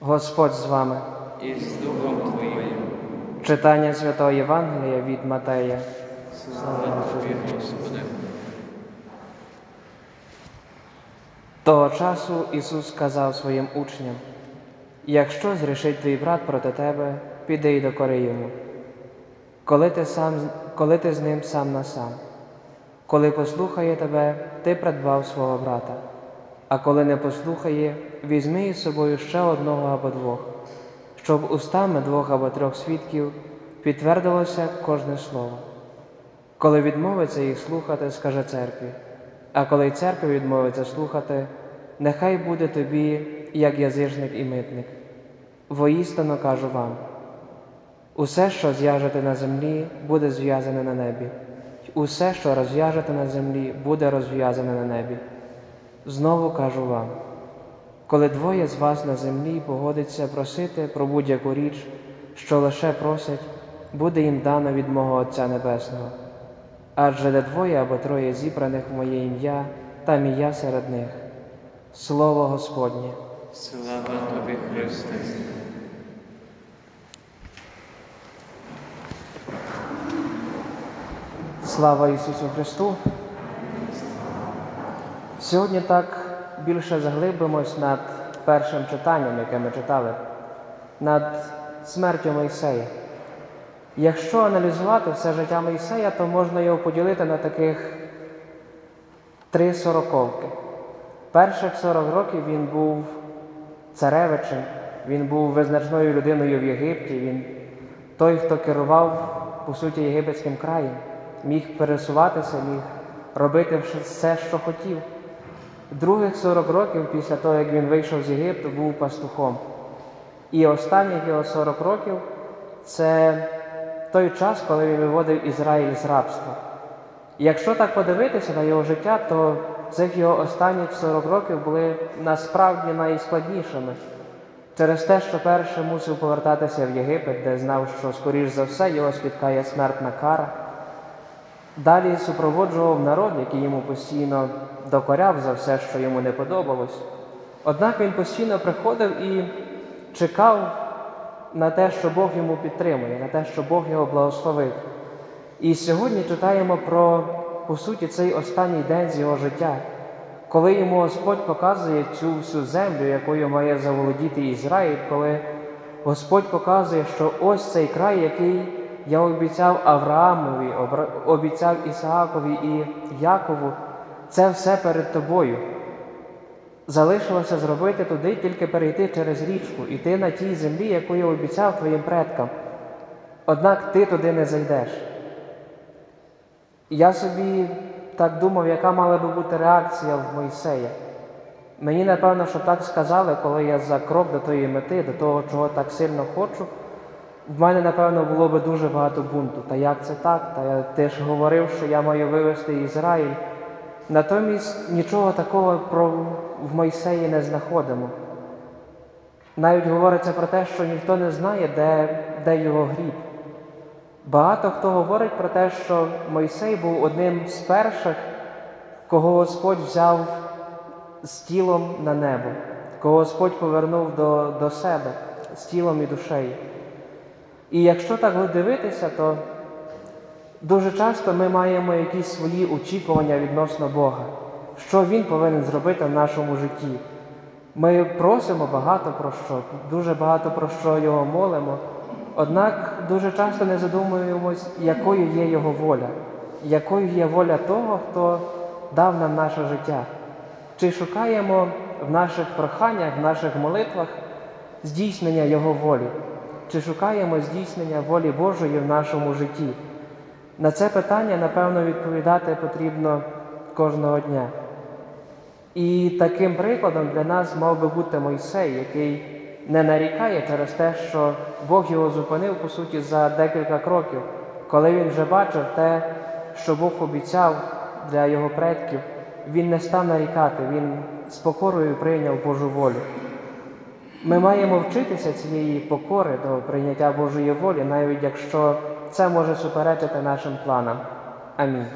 Господь з вами. і з Духом Твоїм. Читання Святого Євангелія від Матея. Слава Тобі, Господи. Того часу Ісус сказав своїм учням: Якщо зрішить твій брат проти тебе, піди й докори йому. Коли ти, сам, коли ти з ним сам на сам, коли послухає тебе, ти придбав свого брата. А коли не послухає, візьми із собою ще одного або двох, щоб устами двох або трьох свідків підтвердилося кожне слово. Коли відмовиться їх слухати, скаже церкві. А коли й церква відмовиться слухати, нехай буде тобі, як язичник і митник. Воістину кажу вам: усе, що зв'яжете на землі, буде зв'язане на небі, усе, що розв'яжете на землі, буде розв'язане на небі. Знову кажу вам: коли двоє з вас на землі погодиться просити про будь-яку річ, що лише просять, буде їм дано від мого Отця Небесного. Адже де двоє або троє зібраних в моє ім'я, там і я серед них. Слово Господнє. Слава Тобі, Христе. Слава Ісусу Христу! Сьогодні так більше заглибимось над першим читанням, яке ми читали, над смертю Мойсея. Якщо аналізувати все життя Мойсея, то можна його поділити на таких три сороковки. Перших 40 років він був царевичем, він був визначною людиною в Єгипті, він той, хто керував, по суті, єгипетським краєм, міг пересуватися, міг робити все, що хотів. Других 40 років після того, як він вийшов з Єгипту, був пастухом. І останніх його 40 років це той час, коли він виводив Ізраїль з рабства. Якщо так подивитися на його життя, то цих його останніх 40 років були насправді найскладнішими. Через те, що перше мусив повертатися в Єгипет, де знав, що, скоріш за все, його спіткає смертна кара. Далі супроводжував народ, який йому постійно докоряв за все, що йому не подобалось. Однак він постійно приходив і чекав на те, що Бог йому підтримує, на те, що Бог його благословить. І сьогодні читаємо про, по суті, цей останній день з його життя, коли йому Господь показує цю всю землю, якою має заволодіти Ізраїль, коли Господь показує, що ось цей край, який я обіцяв Авраамові, обіцяв Ісаакові і Якову, це все перед тобою. Залишилося зробити туди, тільки перейти через річку, іти на тій землі, яку я обіцяв твоїм предкам. Однак ти туди не зайдеш. Я собі так думав, яка мала би бути реакція в Мойсея. Мені, напевно, що так сказали, коли я за крок до тої мети, до того, чого так сильно хочу. В мене, напевно, було би дуже багато бунту. Та як це так? Та я, ти ж говорив, що я маю вивести Ізраїль. Натомість нічого такого про в Мойсеї не знаходимо. Навіть говориться про те, що ніхто не знає, де, де його гріб. Багато хто говорить про те, що Мойсей був одним з перших, кого Господь взяв з тілом на небо, кого Господь повернув до, до себе з тілом і душею. І якщо так дивитися, то дуже часто ми маємо якісь свої очікування відносно Бога, що Він повинен зробити в нашому житті. Ми просимо багато про що, дуже багато про що його молимо. Однак дуже часто не задумуємось, якою є Його воля, якою є воля того, хто дав нам наше життя. Чи шукаємо в наших проханнях, в наших молитвах здійснення Його волі? Чи шукаємо здійснення волі Божої в нашому житті? На це питання, напевно, відповідати потрібно кожного дня. І таким прикладом для нас мав би бути Мойсей, який не нарікає через те, що Бог його зупинив, по суті, за декілька кроків, коли він вже бачив те, що Бог обіцяв для його предків, він не став нарікати, він з покорою прийняв Божу волю. Ми маємо вчитися цієї покори до прийняття Божої волі, навіть якщо це може суперечити нашим планам. Амінь.